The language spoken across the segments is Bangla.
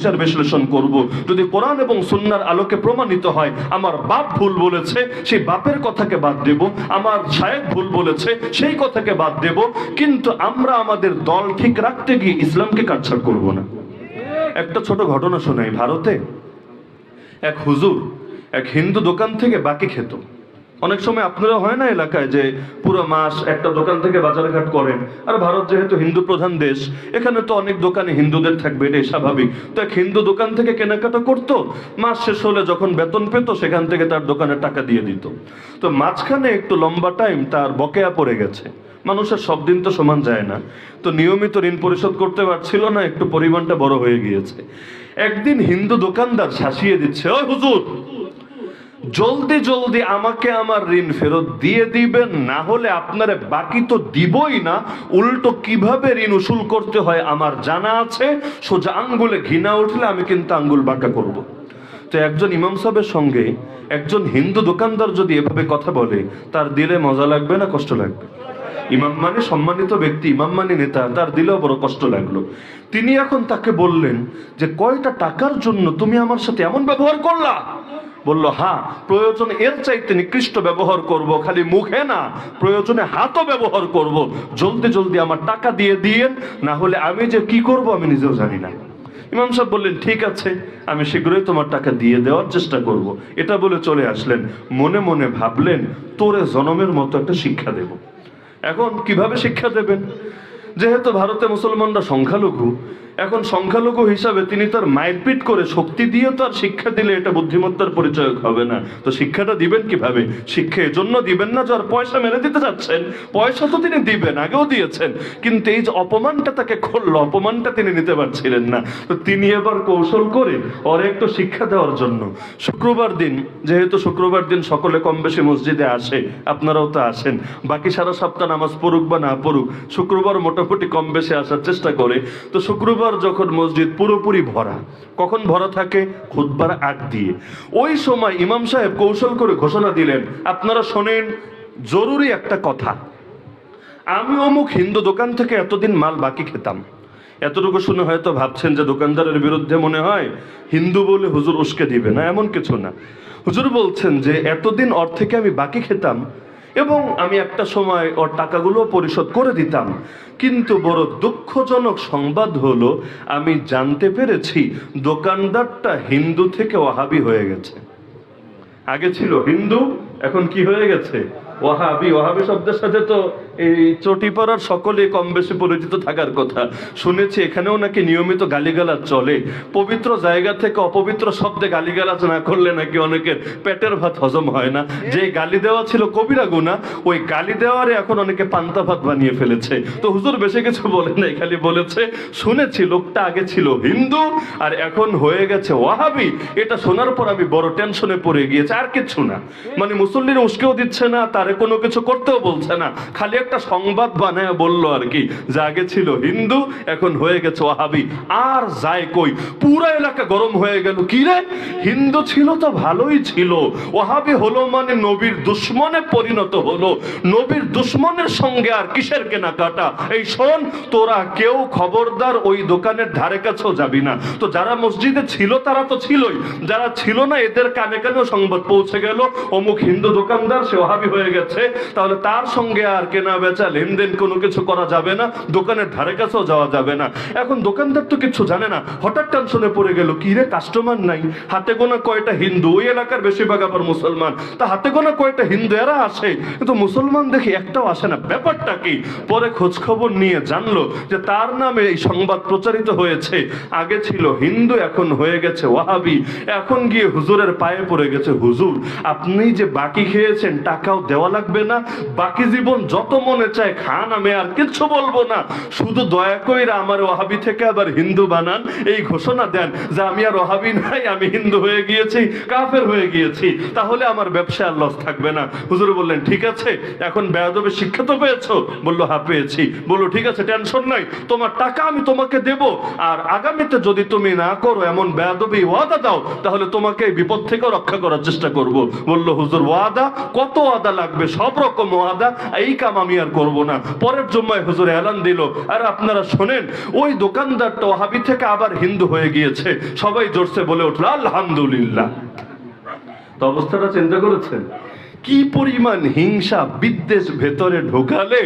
বিচার বিশ্লেষণ করব। যদি কোরআন এবং সুন্নার আলোকে প্রমাণিত হয়, আমার বাপ ভুল বলেছে, সেই বাপের কথাকে বাদ দেব, আমার শায়েক ভুল বলেছে, সেই কথাকে বাদ দেব, কিন্তু আমরা আমাদের দল ঠিক রাখতে গিয়ে ইসলামকে কাটছাড় করব না। একটা ছোট ঘটনা শোনাই, ভারতে এক হুজুর এক হিন্দু দোকান থেকে বাকি খেত। অনেক সময় আপনারা হয় না এলাকায় যে পুরো মাস একটা দোকান থেকে বাজারঘাট করেন। আর ভারত যেহেতু হিন্দু প্রধান দেশ, এখানে তো অনেক দোকানে হিন্দুদের থাকবে, এটাই স্বাভাবিক। তো এক হিন্দু দোকান থেকে কেনাকাটা করতো, মাস শেষ হলে যখন বেতন পেত, সেখান থেকে তার দোকানে টাকা দিয়ে দিত। তো মাঝখানে একটু লম্বা টাইম তার বকেয়া পড়ে গেছে। মানুষের সব দিন তো সমান যায় না। তো নিয়মিত ঋণ পরিশোধ করতে পারছিল না, একটু পরিমাণটা বড় হয়ে গিয়েছে। একদিন হিন্দু দোকানদার শাসিয়ে দিচ্ছে, ওই হুজুর জলদি জলদি আমাকে আমার ঋণ ফেরত দিয়ে দিবেন, না হলে আপনারে বাকি তো দিবই না। উল্টো কীভাবে ঋণ উসুল করতে হয় আমার জানা আছে। সোজা আঙ্গুলে ঘৃণা উঠলে আমি কিন্তু আঙ্গুল বাঁকা করব। তো একজন ইমাম সাহেবের সঙ্গে একজন হিন্দু দোকানদার যদি এভাবে কথা বলে, তার দিলে মজা লাগবে না, কষ্ট লাগবে? ইমাম মানে সম্মানিত ব্যক্তি, ইমাম মানে নেতা, তার দিলেও বড় কষ্ট লাগল। তিনি এখন তাকে বললেন যে, কয়টা টাকার জন্য তুমি আমার সাথে এমন ব্যবহার করলা? বলল হ্যাঁ প্রয়োজন এর চাইতে নিকৃষ্ট ব্যবহার করব, খালি মুখে না, প্রয়োজনে হাতও ব্যবহার করব। জলদি জলদি আমার টাকা দিয়ে দিয়েন, না হলে আমি যে কি করব আমি নিজেও জানি না। ইমাম সাহেব বললেন, ঠিক আছে, আমি শীঘ্রই তোমার টাকা দিয়ে দেওয়ার চেষ্টা করব। এটা বলে চলে আসলেন। মনে মনে ভাবলেন, তোরে জনমের মতো একটা শিক্ষা দেব। এখন কীভাবে শিক্ষা দেবেন? যেহেতু ভারতে মুসলমানরা সংখ্যালঘু এখন সংখ্যালঘু হিসাবে তিনি তার মারপিট করে শক্তি দিয়ে তো আর শিক্ষা দিলে এটা বুদ্ধিমত্তার পরিচয় হবে না। তো শিক্ষাটা দিবেন কীভাবে? শিক্ষা এজন্য দিবেন না যার পয়সা মেরে দিতে যাচ্ছেন। পয়সা তো তিনি দিবেন, আগেও দিয়েছেন। কিন্তু এই যে অপমানটা তাকে করল, অপমানটা তিনি নিতে পারছিলেন না। তো তিনি এবার কৌশল করে ওর একটু শিক্ষা দেওয়ার জন্য। শুক্রবার দিন, যেহেতু শুক্রবার দিন সকলে কম বেশি মসজিদে আসে, আপনারাও তো আসেন। বাকি সারা সপ্তাহ নামাজ পড়ুক বা না পড়ুক, শুক্রবার মোটামুটি কম বেশি আসার চেষ্টা করে। তো শুক্রবার যখন মসজিদ পুরোপুরি ভরা, কখন ভরা থাকে? খুতবার আগ দিয়ে। ওই সময় ইমাম সাহেব কৌশল করে ঘোষণা দিলেন, আপনারা শোনেন, জরুরি একটা কথা। আমি অমুক হিন্দু দোকান থেকে এতদিন মাল বাকি খেতাম। এতটুকু শুনে হয়তো ভাবছেন যে দোকানদারের বিরুদ্ধে মনে হয় হিন্দু বলে হুজুর উস্কে দিবে না, এমন কিছু না। হুজুর বলছেন যে, এতদিন ওর থেকে আমি বাকি খেতাম এবং আমি একটা সময় ওর টাকাগুলো পরিশোধ করে দিতাম। কিন্তু বড় দুঃখজনক সংবাদ হলো, আমি জানতে পেরেছি দোকানদারটা হিন্দু থেকে ওয়াহাবি হয়ে গেছে। আগে ছিল হিন্দু, এখন কি হয়ে গেছে? ওয়াহাবি ওয়াহাবি শব্দের সাথে তো এই চটিপাড়ার সকলে কম বেশি পরিচিত থাকার কথা। শুনেছি এখানেও নাকি নিয়মিত গালিগালাজ চলে। পবিত্র জায়গা থেকে অপবিত্র শব্দে গালিগালাজ না করলে নাকি অনেকের পেটের ভাত হজম হয় না। যে গালি দেওয়া ছিল কবিরা গুনা ওই গালি দেওয়ারে এখন অনেকে পান্তা ভাত বানিয়ে ফেলেছে। তো হুজুর বেশি কিছু বলে নাই, খালি বলেছে, শুনেছি লোকটা আগে ছিল হিন্দু আর এখন হয়ে গেছে ওয়াহাবি। এটা শোনার পর আমি বড় টেনশনে পড়ে গিয়েছে, আর কিচ্ছু না। মানে মুসল্লিরা উস্কেও দিচ্ছে না, তারে কোনো কিছু করতেও বলছে না। খালি একটা সংবাদ বানায় বলল আর কি যে আগে ছিল হিন্দু, এখন হয়ে গেছে ওয়াহাবি। আর যায় কই? পুরো এলাকা গরম হয়ে গেল। কি রে? হিন্দু ছিল তো ভালোই ছিল। ওয়াহাবি হলো মানে নবীর দুশ্মনে পরিণত হলো। নবীর দুশ্মনের সঙ্গে আর কিসের কেনাকাটা? এই শোন, তোরা কেউ খবরদার ওই দোকানের ধারে কাছেও যাবি না। তো যারা মসজিদে ছিল তারা তো ছিলই। যারা ছিল না, এদের কানে কানেও সংবাদ পৌঁছে গেল। অমুক হিন্দু দোকানদার, সে ওহাবি হয়ে গেছে, তাহলে তার সঙ্গে আর কেনা বেচা লেনদেন কোনো কিছু করা যাবে না, দোকানের ধারে কাছেও যাওয়া যাবে না। এখন দোকানদার তো কিছু জানে না, হঠাৎ টেনশনে পড়ে গেল, কি রে কাস্টমার নাই, হাতে গোনা কয়টা হিন্দু, ওই এলাকার বেশিরভাগ আবার মুসলমান। তা হাতে গোনা কয়টা হিন্দু, এরা আসে, কিন্তু মুসলমান দেখি একটাও আসে না। ব্যাপারটা কি? পরে খোঁজ খবর নিয়ে জানলো যে তার নামে এই সংবাদ প্রচারিত হয়েছে। আগে ছিল হিন্দু, এখন হয়ে গেছে ওয়াহাবি, এখন গিয়ে হুজুরের পায়ে পড়ে গেছে হুজুর। আপনি যে বাকি খেয়েছেন, টাকাও দেওয়া লাগবে না। বাকি জীবন যত মনে চায় খান, আমি আর কিচ্ছু বলব না। শুধু দয়া কইরা আমার ওয়াহাবি থেকে আবার হিন্দু বানান। এই ঘোষণা দেন যে আমি আর ওয়াহাবি নাই, আমি হিন্দু হয়ে গিয়েছি, কাফের হয়ে গিয়েছি। তাহলে আমার ব্যবসায় লস থাকবে না। হুজুর বললেন, ঠিক আছে, এখন বেয়াদবে শিক্ষা তো পেয়েছ বলল হ্যাঁ পেয়েছি। বলল, ঠিক আছে, টেনশন নাই, তোমার টাকা আমি তোমাকে দেব। আর আগামীতে যদি তুমি না করো, এমন বেয়াদবি ওয়াদা দাও, তাহলে তোমাকে এই বিপদ থেকে রক্ষা করার চেষ্টা করব। বলল, হুজুর, ওয়াদা? কত ওয়াদা লাগবে? থাকবে সব রকম ওয়াদা, এই কাম আমি আর করব না। পরের জন্মায় হুজুর এলান দিল, আর আপনারা শোনেন, ওই দোকানদারটা ওহাবি থেকে আবার হিন্দু হয়ে গিয়েছে, সবাই জোরসে বলে উঠল, আলহামদুলিল্লাহ। তো অবস্থাটা চিন্তা করেছেন? কি পরিমাণ হিংসা বিদ্বেষ ভেতরে ঢোকালে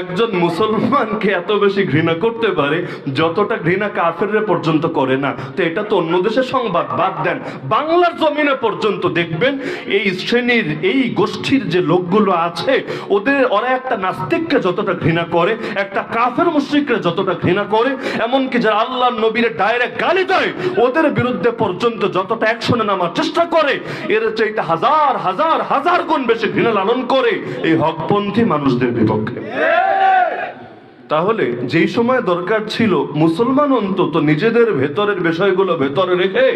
একজন মুসলমানকে এত বেশি ঘৃণা করতে পারে, যতটা ঘৃণা কাফেররা পর্যন্ত করে না। তো এটা তো অন্য দেশের সংবাদ, বাদ দেন। বাংলার জমিনে পর্যন্ত দেখবেন, এই শ্রেণির, এই গোষ্ঠীর যে লোকগুলো আছে, ওদের, ওরা একটা নাস্তিককে যতটা ঘৃণা করে, একটা কাফের মুশ্রিককে যতটা ঘৃণা করে, এমনকি যারা আল্লাহ নবীর ডাইরেক্ট গালি দেয়, ওদের বিরুদ্ধে পর্যন্ত যতটা অ্যাকশনে নামার চেষ্টা করে, এর চাইতে হাজার হাজার হাজার গুণ বেশি ঘৃণা লালন করে এই হকপন্থী মানুষদের বিপক্ষে। তাহলে যেই সময় দরকার ছিল, মুসলমান অন্তত নিজেদের ভেতরের বিষয়গুলো ভেতরে রেখে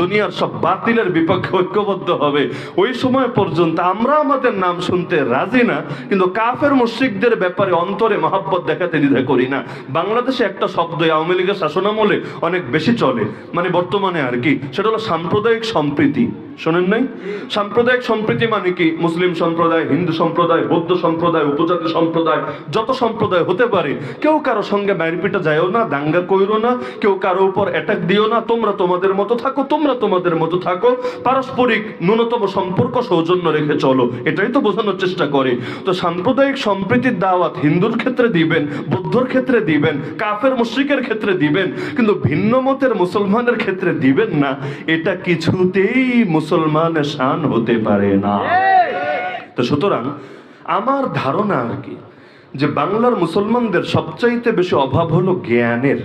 দুনিয়ার সব বাতিলের বিপক্ষে ঐক্যবদ্ধ হবে। ওই সময় পর্যন্ত আমরা আমাদের নাম শুনতে রাজি না, কিন্তু কাফের মুশ্রিকদের ব্যাপারে অন্তরে মহাব্বত দেখাতে দ্বিধা করি না। বাংলাদেশে একটা শব্দ আওয়ামী লীগের শাসনামলে অনেক বেশি চলে। মানে বর্তমানে আর কি, সেটা হলো সাম্প্রদায়িক সম্প্রীতি। শোনেন নাই? সাম্প্রদায়িক সম্প্রীতি মানে কি? মুসলিম সম্প্রদায়, হিন্দু সম্প্রদায়, বৌদ্ধ সম্প্রদায়, উপজাতি সম্প্রদায়, যত সম্প্রদায় হতে পারে, কেউ কারও সঙ্গে মারপিটা যায়ও না, দাঙ্গা কইরো না, কেউ কারও উপর অ্যাটাক দিও না, তোমরা তোমাদের মতো থাকো, তোমরা তোমাদের মতো থাকো, পারস্পরিক ন্যূনতম সম্পর্ক সৌজন্য রেখে চলো। এটাই তো বোঝানোর চেষ্টা করে। তো সাম্প্রদায়িক সম্প্রীতির দাওয়াত হিন্দুর ক্ষেত্রে দিবেন, বৌদ্ধর ক্ষেত্রে দিবেন, কাফের মুশ্রিকের ক্ষেত্রে দিবেন, কিন্তু ভিন্ন মতের মুসলমানের ক্ষেত্রে দিবেন না, এটা কিছুতেই মুসলমানের শান হতে পারে না। তো সুতরাং আমার ধারণা আর কি যে বাংলার মুসলমানদের সবচাইতে বেশি অভাব হলো জ্ঞানের।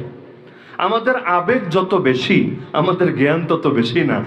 আমাদের আবেগ যত বেশি, আমাদের জ্ঞান তত বেশি না।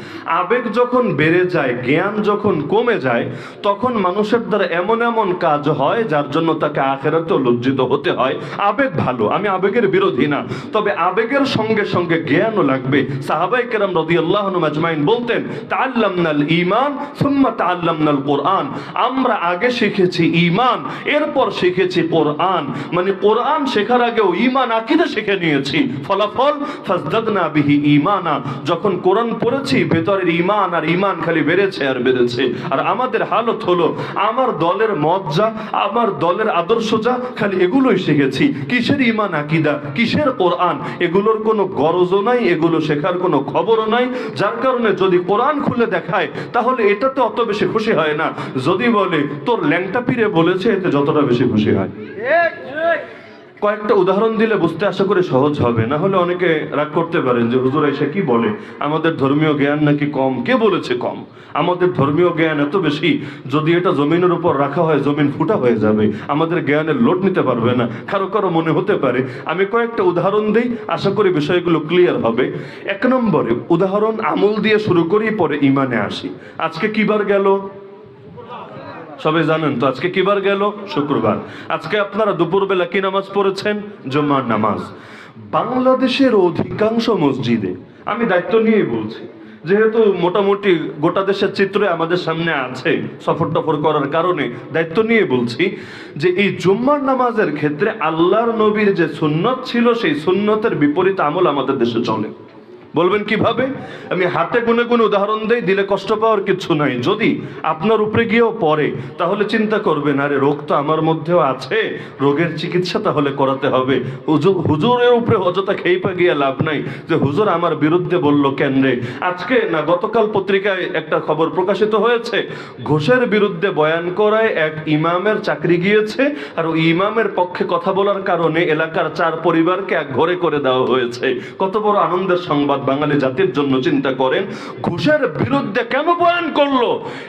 আবেগ যখন বেড়ে যায়, জ্ঞান যখন কমে যায়, তখন মানুষের দ্বারা এমন এমন কাজ হয়, যার জন্য তাকে আখেরাতেও লজ্জিত হতে হয়। আবেগ ভালো, আমি আবেগের বিরোধী না। তবে আবেগের সঙ্গে সঙ্গে জ্ঞানও লাগবে। সাহাবাই কেরাম রদি আল্লাহ মাজমাইন বলতেন তাল্লামনাল ইমান সুম্মা তাল্লামনাল কোরআন। আমরা আগে শিখেছি ইমান এরপর শিখেছি কোরআন। মানে কোরআন শেখার আগেও ইমান আকিদে শিখে নিয়েছি। ফলাফল ফাজদাদনা বিহি ইমানা যখন কোরআন পড়েছি, ভেতরের ইমান আর ইমান খালি বেড়েছে আর বেড়েছে। আর আমাদের হালত হলো, আমার দলের মত যা আমার দলের আদর্শ যা, খালি এগুলোই শিখেছি। কিসের ইমান আকিদা? কিসের কোরআন? এগুলোর কোনো গরজও নাই, এগুলো শেখার কোনো খবরও নাই। যার কারণে যদি কোরআন খুলে দেখায়, তাহলে এটাতে অত বেশি খুশি হয় না। যদি বলে, তোর ল্যাংটা পীরে বলেছে, এতে যতটা বেশি খুশি হয়। কয়েকটা উদাহরণ দিলে বুঝতে আশা করি সহজ হবে। না হলে অনেকে রাগ করতে পারেন যে, হুজুর, এসে কি বলে? আমাদের ধর্মীয় জ্ঞান নাকি কম? কে বলেছে কম? আমাদের ধর্মীয় জ্ঞান এত বেশি, যদি এটা জমিনের উপর রাখা হয়, জমিন ফুটা হয়ে যাবে। আমাদের জ্ঞানের লোড নিতে পারবে না। কারও কারও মনে হতে পারে। আমি কয়েকটা উদাহরণ দিই, আশা করি বিষয়গুলো ক্লিয়ার হবে। এক নম্বরে, উদাহরণ আমল দিয়ে শুরু করি পরে ইমানে আসি। আজকে কিবার গেল? সবাই জানেন তো, আজকে কিবার গেল? শুক্রবার। আজকে আপনারা দুপুরবেলা কি নামাজ পড়েছেন? জুম্মার নামাজ। বাংলাদেশের অধিকাংশ মসজিদে, আমি দায়িত্ব নিয়ে বলছি, যেহেতু মোটামুটি গোটা দেশের চিত্রে আমাদের সামনে আছে, সফর টফর করার কারণে দায়িত্ব নিয়ে বলছি যে এই জুম্মার নামাজের ক্ষেত্রে আল্লাহর নবীর যে সুন্নত ছিল, সেই সুন্নতের বিপরীত আমল আমাদের দেশে চলে। বলবেন কীভাবে? আমি হাতে গুনে গুনে উদাহরণ দেই, দিলে কষ্ট পাওয়ার কিছু নাই। যদি আপনার উপরে গিয়েও পড়ে, তাহলে চিন্তা করবেন, আরে রোগ তো আমার মধ্যেও আছে। রোগের চিকিৎসা তাহলে করাতে হবে। হুজুরের উপরে অযথা খেয়ে পা গিয়ে লাভ নাই। যে হুজুর আমার বিরুদ্ধে বলল, কেন রে? আজকে না, গতকাল পত্রিকায় একটা খবর প্রকাশিত হয়েছে। ঘোষের বিরুদ্ধে বয়ান করায় এক ইমামের চাকরি গিয়েছে, আর ওই ইমামের পক্ষে কথা বলার কারণে এলাকার চার পরিবারকে এক ঘরে করে দেওয়া হয়েছে। কত বড় আনন্দের সংবাদ বাঙালি জাতির জন্য চিন্তা করেন, ঘুষের বিরুদ্ধে কেন বয়ান করল?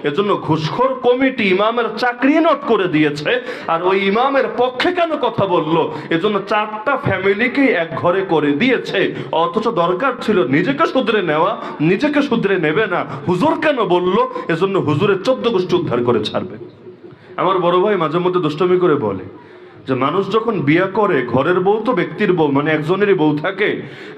এজন্য ঘুষখোর কমিটি ইমামের চাকরি নোট করে দিয়েছে, আর ওই ইমামের পক্ষে কেন কথা বলল? এজন্য চারটা ফ্যামিলিকেই এক ঘরে করে দিয়েছে, অথচ দরকার ছিল নিজেকে শুধরে নেওয়া, নিজেকে শুধরে নেবে না। হুজুর কেন বলল? এজন্য হুজুরের চোদ্দ গোষ্ঠী উদ্ধার করে ছাড়বে। আমার বড় ভাই মাঝে মধ্যে দুষ্টমি করে বলে যে মানুষ যখন বিয়া করে, ঘরের বউ তো ব্যক্তির বউ মানে একজনেরই বউ থাকে।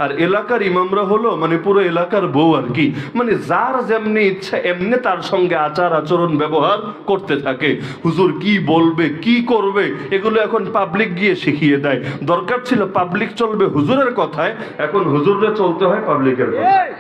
আর এলাকার ইমামরা হলো মানে পুরো এলাকার বউ আর কি। মানে যার যেমনি ইচ্ছা, এমনি তার সঙ্গে আচার, আচরণ, ব্যবহার করতে থাকে। হুজুর কি বলবে, কি করবে, এগুলো এখন পাবলিক গিয়ে শিখিয়ে দেয়। দরকার ছিল পাবলিক চলবে হুজুরের কথায়, এখন হুজুররা চলতে হয় পাবলিকের কথায়।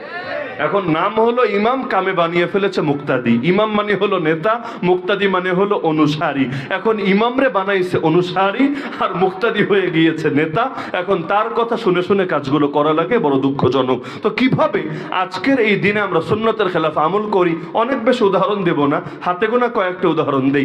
এখন নাম হলো ইমাম, কামে বানিয়ে ফেলেছে মুক্তাদি। ইমাম মানে হলো নেতা, মুক্তাদি মানে হলো অনুসারী। এখন ইমামরে বানাইছে অনুসারী আর মুক্তাদি হয়ে গিয়েছে নেতা। এখন তার কথা শুনে শুনে কাজগুলো করা লাগে, বড় দুঃখজনক। তো কীভাবে আজকের এই দিনে আমরা সুন্নতের খেলাফ আমল করি? অনেক বেশি উদাহরণ দেব না। হাতে গোনা কয়েকটা উদাহরণ দেই।